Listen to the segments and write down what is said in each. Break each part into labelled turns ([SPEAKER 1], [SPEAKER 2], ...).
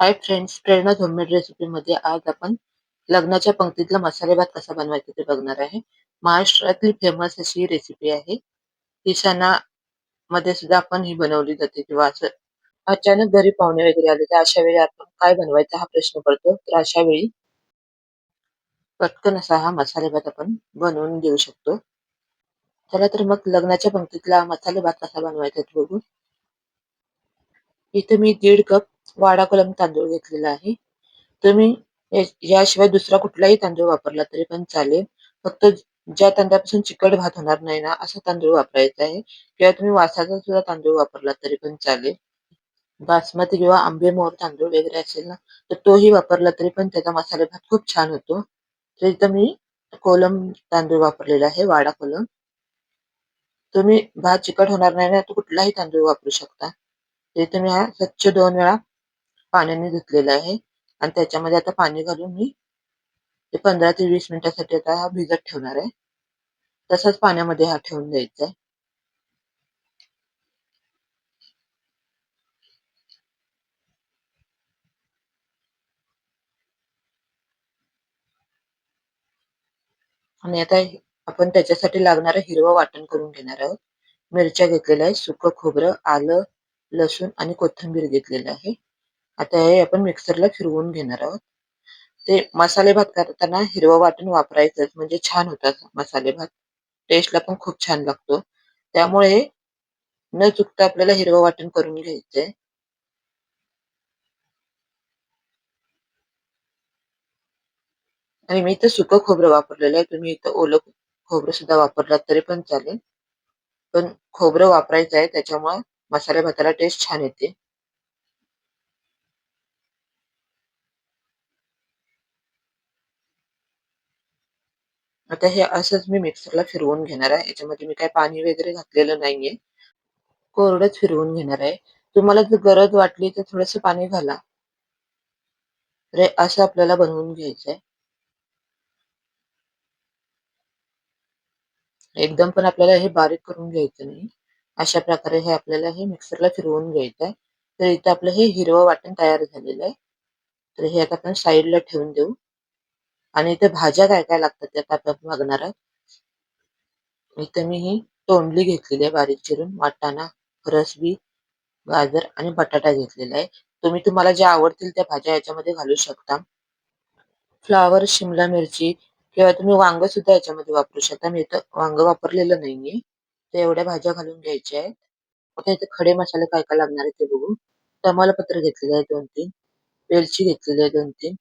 [SPEAKER 1] Hi friends प्रेरणा झोमेड recipe मध्ये आज आपण लग्नाच्या पंक्तीतला मसाले भात कसा बनवायचा ते बघणार आहे. महाराष्ट्रातली फेमस अशी रेसिपी आहे. ती मध्ये सुद्धा आपण ही बनवली जाते किंवा असं अचानक घरी पाहुणे वगैरे आले तर अशा वेळी आपण काय बनवायचा हा प्रश्न पडतो. तर अशा वेळी पटकन असा हा मसाले भात आपण बनवून देऊ शकतो. चला तर मग लग्नाच्या पंक्तीतला मसाले भात कसा बनवायचा ते बघू. इथे मी दीड कप वाडा कोलम तांदूळ घेतलेला आहे. तुम्ही याशिवाय दुसरा कुठलाही तांदूळ वापरला तरी पण चालेल. फक्त ज्या तांदळापासून चिकट भात होणार नाही ना असा तांदूळ वापरायचा आहे. किंवा तुम्ही वासाचा सुद्धा तांदूळ वापरला तरी पण चालेल. बासमती किंवा आंबे मोर तांदूळ वगैरे असेल ना तर तोही वापरला तरी पण त्याचा मसाले भात खूप छान होतो. तर इथं मी कोलम तांदूळ वापरलेला आहे वाडा कोलम. तुम्ही भात चिकट होणार नाही ना तर कुठलाही तांदूळ वापरू शकता. इथे मी हा स्वच्छ दोन वेळा पाण्याने धुतलेलं आहे. आणि त्याच्यामध्ये आता पाणी घालून मी ते पंधरा ते वीस मिनिटासाठी आता हा भिजत ठेवणार आहे. तसंच पाण्यामध्ये हा ठेवून द्यायचा आहे. आणि आता आपण त्याच्यासाठी लागणारं हिरवं वाटण करून घेणार आहोत. मिरच्या घेतलेल्या आहेत सुकं खोबरं आलं लसूण आणि कोथिंबीर घेतलेलं आहे. आता हे आपण मिक्सरला फिरवून घेणार आहोत. ते मसाले भात करताना हिरवं वाटण वापरायचंच म्हणजे छान होतात मसाले भात. टेस्टला पण खूप छान लागतो. त्यामुळे न चुकता आपल्याला हिरवं वाटण करून घ्यायचंय. आणि मी इथं सुकं खोबरं वापरलेलं आहे. तुम्ही इथं ओलं खोबरं सुद्धा वापरलात तरी पण चालेल. पण खोबरं वापरायचं आहे त्याच्यामुळे मसाले भाताला टेस्ट छान येते. आता हे असंच मी मिक्सरला फिरवून घेणार आहे. याच्यामध्ये मी काय पाणी वगैरे घातलेलं नाहीये. कोरडच फिरवून घेणार आहे. तुम्हाला जर गरज वाटली तर थोडस पाणी घाला. तर असं आपल्याला बनवून घ्यायचंय. एकदम पण आपल्याला हे बारीक करून घ्यायचं नाही. अशा प्रकारे हे आपल्याला हे मिक्सरला फिरवून घ्यायचं आहे तर इथं आपलं हे हिरवं वाटण तयार झालेलं आहे. तर हे आता आपण साईडला ठेवून देऊ. आणि इथे भाज्या काय काय लागतात त्या आपण बघणार आहोत. इथे मी ही तोंडली घेतलेली आहे बारीक चिरून वाटाणा रसबी गाजर आणि बटाटा घेतलेला आहे. तुम्ही तुम्हाला ज्या आवडतील त्या भाज्या याच्यामध्ये घालू शकता. फ्लावर शिमला मिरची किंवा तुम्ही वांग सुद्धा याच्यामध्ये वापरू शकता. मी इथं वांग वापरलेलं नाहीये. तर एवढ्या भाज्या घालून घ्यायच्या आहेत. आता इथे खडे मसाले काय काय लागणार आहे ते बघू. तमालपत्र घेतलेले आहे दोन तीन वेलची घेतलेली आहे दोन तीन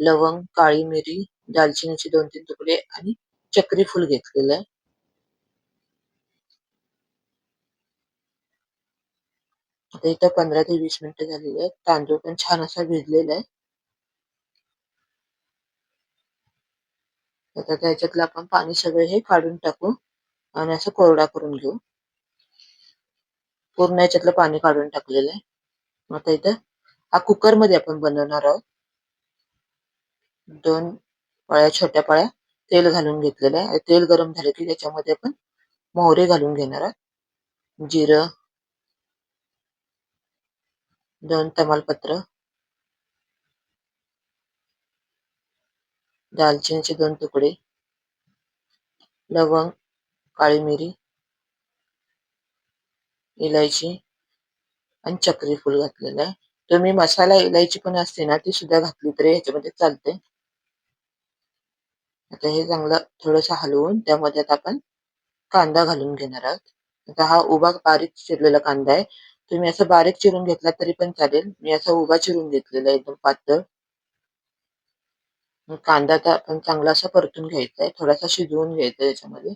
[SPEAKER 1] लवंग काळी मिरी दालचिनीचे दोन तीन तुकडे आणि चक्री फुल घेतलेलं. आहे आता इथं पंधरा ते वीस मिनिटं झालेली आहेत. तांदूळ पण छान असा भिजलेला आहे. आता त्याच्यातलं आपण पाणी सगळं हे काढून टाकू आणि असं कोरडा करून घेऊ. पूर्ण याच्यातलं पाणी काढून टाकलेलं आहे. आता इथं हा कुकरमध्ये आपण बनवणार आहोत. दोन पाळ्या छोट्या पाळ्या तेल घालून घेतलेलं आहे. तेल गरम झालं की त्याच्यामध्ये आपण मोहरे घालून घेणार आहोत. जिरं दोन तमालपत्र दालचिनीचे दोन तुकडे लवंग काळी मिरी इलायची आणि चक्री फूल घातलेलं आहे. तुम्ही मसाला इलायची पण असते ना ती सुद्धा घातली तरी ह्याच्यामध्ये चालते. आता हे चांगलं थोडस हलवून त्यामध्ये आता आपण कांदा घालून घेणार आहोत. आता हा उभा बारीक चिरलेला कांदा आहे. तुम्ही असं बारीक चिरून घेतला तरी पण चालेल. मी असा उभा चिरून घेतलेला एकदम पातळ. कांदा आता आपण चांगला असा परतून घ्यायचा आहे. थोडासा शिजवून घ्यायचा याच्यामध्ये.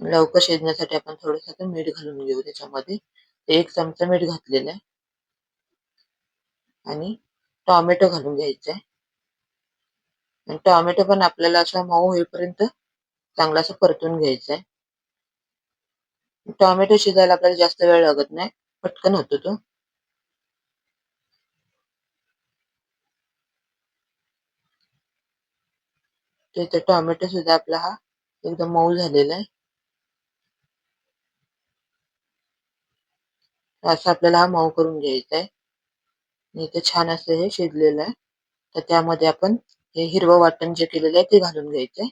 [SPEAKER 1] लवकर शिजण्यासाठी आपण थोडस मीठ घालून घेऊ त्याच्यामध्ये. एक चमचा मीठ घातलेलं आहे. आणि टॉमॅटो घालून घ्यायचा आहे. आणि टॉमॅटो पण आपल्याला असा मऊ होईपर्यंत चांगला असं परतून घ्यायचा आहे. टॉमॅटो शिजायला आपल्याला जास्त वेळ लागत नाही. पटकन होतो तो. तिथे टोमॅटो सुद्धा आपला हा एकदम मऊ झालेला आहे. असं आपल्याला हा मऊ करून घ्यायचा आहे. आणि इथे छान असं हे शिजलेलं आहे. तर त्यामध्ये आपण हे हिरवं वाटण जे केलेलं आहे ते घालून घ्यायचंय.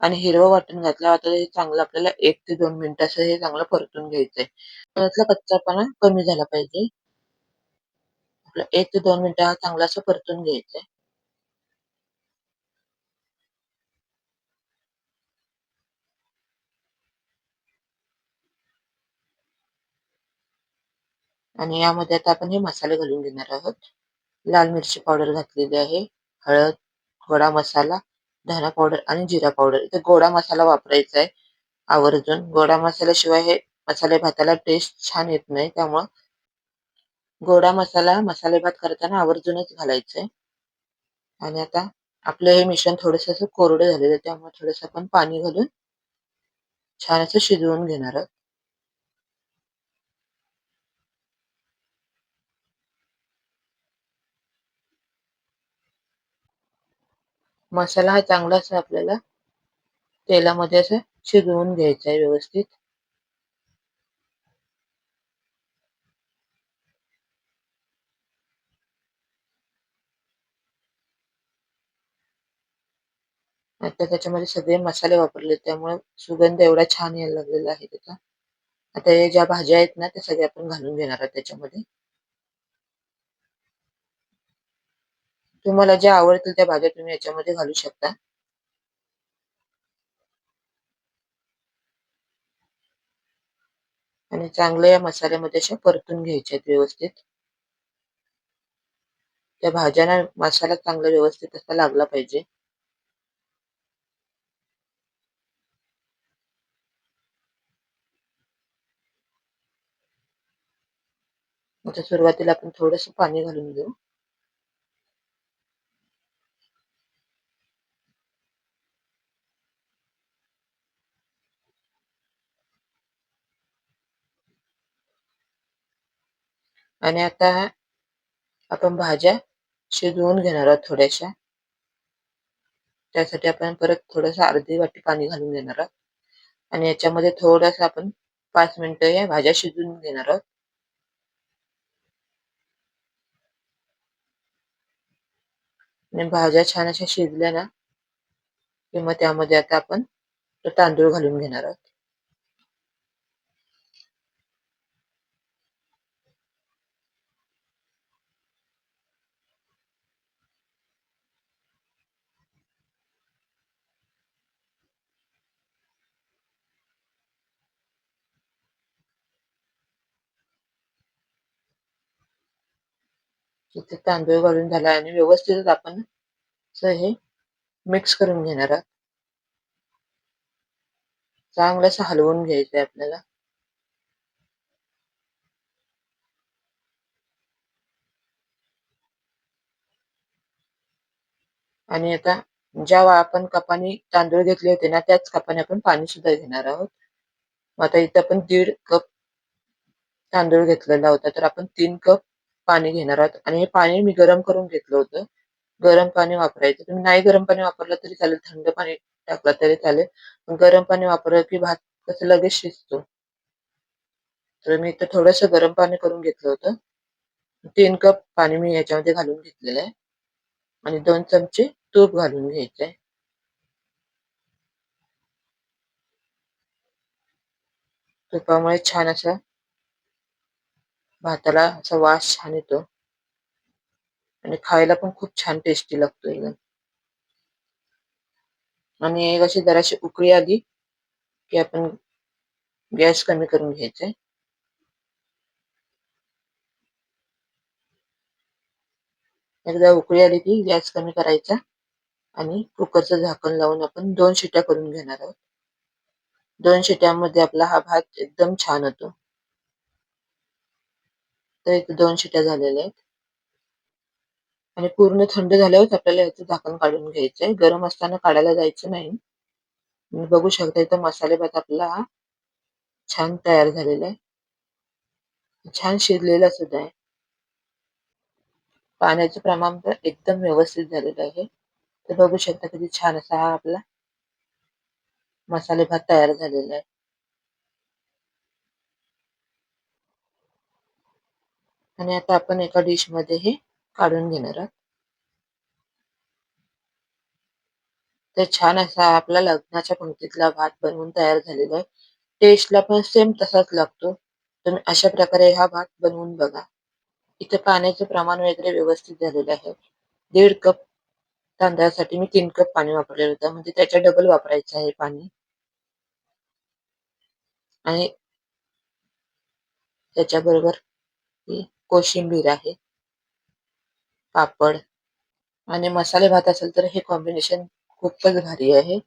[SPEAKER 1] आणि हिरवं वाटण घातल्यावर आता हे चांगलं आपल्याला एक ते दोन मिनिटं असं हे चांगलं परतून घ्यायचंय. त्यातला कच्चापणा कमी झाला पाहिजे. आपलं एक ते दोन मिनिटं हा चांगला असं परतून घ्यायचंय. आणि यामध्ये आता आपण हे मसाले घालून घेणार आहोत. लाल मिरची पावडर घातलेली आहे हळद गोडा मसाला धना पावडर आणि जिरा पावडर. इथे गोडा मसाला वापरायचा आहे आवर्जून. गोडा मसाल्याशिवाय हे मसाले भाताला टेस्ट छान येत नाही त्यामुळं गोडा मसाला मसाले भात करताना आवर्जूनच घालायचंय आणि आता आपलं हे मिश्रण थोडस असं कोरडं झालेलं त्यामुळे थोडस आपण पाणी घालून छान असं शिजवून घेणार आहोत. मसाला हा चांगला असा आपल्याला तेलामध्ये असं शिजवून घ्यायचा आहे व्यवस्थित. आता त्याच्यामध्ये सगळे मसाले वापरले त्यामुळे सुगंध एवढा छान यायला लागलेला आहे त्याचा. आता हे ज्या भाज्या आहेत ना त्या सगळ्या आपण घालून घेणार आहोत त्याच्यामध्ये. तुम्हाला ज्या आवडतील त्या भाज्या तुम्ही याच्यामध्ये घालू शकता. आणि चांगल्या या मसाल्यामध्ये अशा परतून घ्यायच्या आहेत व्यवस्थित. त्या भाज्यांना मसाला चांगला व्यवस्थित असा लागला पाहिजे. आता सुरुवातीला आपण थोडस पाणी घालून घेऊ. आणि आता आपण भाज्या शिजवून घेणार आहोत थोड्याशा. त्यासाठी आपण परत थोडंसं अर्धी वाटी पाणी घालून घेणार आहोत. आणि याच्यामध्ये थोडंसं आपण पाच मिनिटं या भाज्या शिजवून घेणार आहोत. आणि भाज्या छान अशा शिजल्या ना किंवा त्यामध्ये आता आपण तांदूळ घालून घेणार आहोत. तिथे तांदूळ घालून झाला आणि व्यवस्थितच आपण हे मिक्स करून घेणार आहोत. चांगलं असं हलवून घ्यायचंय आपल्याला. आणि आता ज्या आपण कपाने तांदूळ घेतले होते ना त्याच कपाने आपण पाणी सुद्धा घेणार आहोत. आता इथं आपण दीड कप तांदूळ घेतलेला होता तर आपण तीन कप पाणी घेणार आहोत. आणि हे पाणी मी गरम करून घेतलं होतं. गरम पाणी वापरायचं. तुम्ही नाही गरम पाणी वापरलं तरी चालेल. थंड पाणी टाकलं तरी चालेल. गरम पाणी वापरलं की भात कसं लगेच शिजतो. तर मी इथं थोडंसं गरम पाणी करून घेतलं होतं. तीन कप पाणी मी याच्यामध्ये घालून घेतलेलं आहे. आणि दोन चमचे तूप घालून घ्यायचंय तुपामुळे छान असा भाताला असा वास छान येतो. आणि खायला पण खूप छान टेस्टी लागतो एकदम. आणि एक अशी जराशी उकळी आली की आपण गॅस कमी करून घ्यायचे. एकदा उकळी आली की गॅस कमी करायचा आणि कुकरचं झाकण लावून आपण दोन शिट्या करून घेणार आहोत. दोन शिट्यामध्ये आपला हा भात एकदम छान होतो. तर इथे दोन शिट्या झालेल्या आहेत. आणि पूर्ण थंड झाल्यावर आपल्याला याचं झाकण काढून घ्यायचंय. गरम असताना काढायला जायचं नाही. बघू शकता इथं मसाले भात आपला छान तयार झालेला आहे. छान शिजलेला सुद्धा आहे. पाण्याचं प्रमाण तर एकदम व्यवस्थित झालेलं आहे. तर बघू शकता किती छान असा हा आपला मसाले भात तयार झालेला आहे. आणि आता आपण एका डिशमध्ये हे काढून घेणार आहोत. तर छान असा आपला लग्नाच्या पंक्तीतला भात बनवून तयार झालेला आहे. टेस्टला पण सेम तसाच लागतो. तुम्ही अशा प्रकारे हा भात बनवून बघा. इथे पाण्याचे प्रमाण वगैरे व्यवस्थित झालेलं आहे. दीड कप तांदळासाठी मी तीन कप पाणी वापरलेलं होतं. म्हणजे त्याच्या डबल वापरायचं आहे पाणी. आणि त्याच्याबरोबर कोशिंबीर आहे पापड आणि मसाले भात असेल तर हे कॉम्बिनेशन खूपच भारी आहे.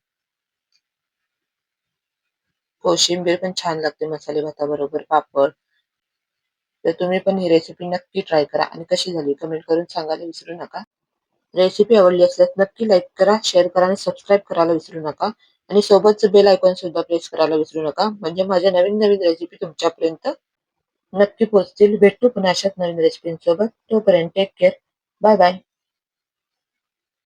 [SPEAKER 1] कोशिंबीर पण छान लागते मसाले भाताबरोबर पापड. तर तुम्ही पण ही रेसिपी नक्की ट्राय करा. आणि कशी झाली कमेंट करून सांगायला विसरू नका. रेसिपी आवडली असल्यास नक्की लाईक करा शेअर करा आणि सबस्क्राईब करायला विसरू नका. आणि सोबतच बेल आयकॉन सुद्धा प्रेस करायला विसरू नका. म्हणजे माझ्या नवीन नवीन रेसिपी तुमच्यापर्यंत नक्की पोचतील भेटू पुन्हा अशाच नवीन रेसिपींसोबत तोपर्यंत टेक केअर बाय बाय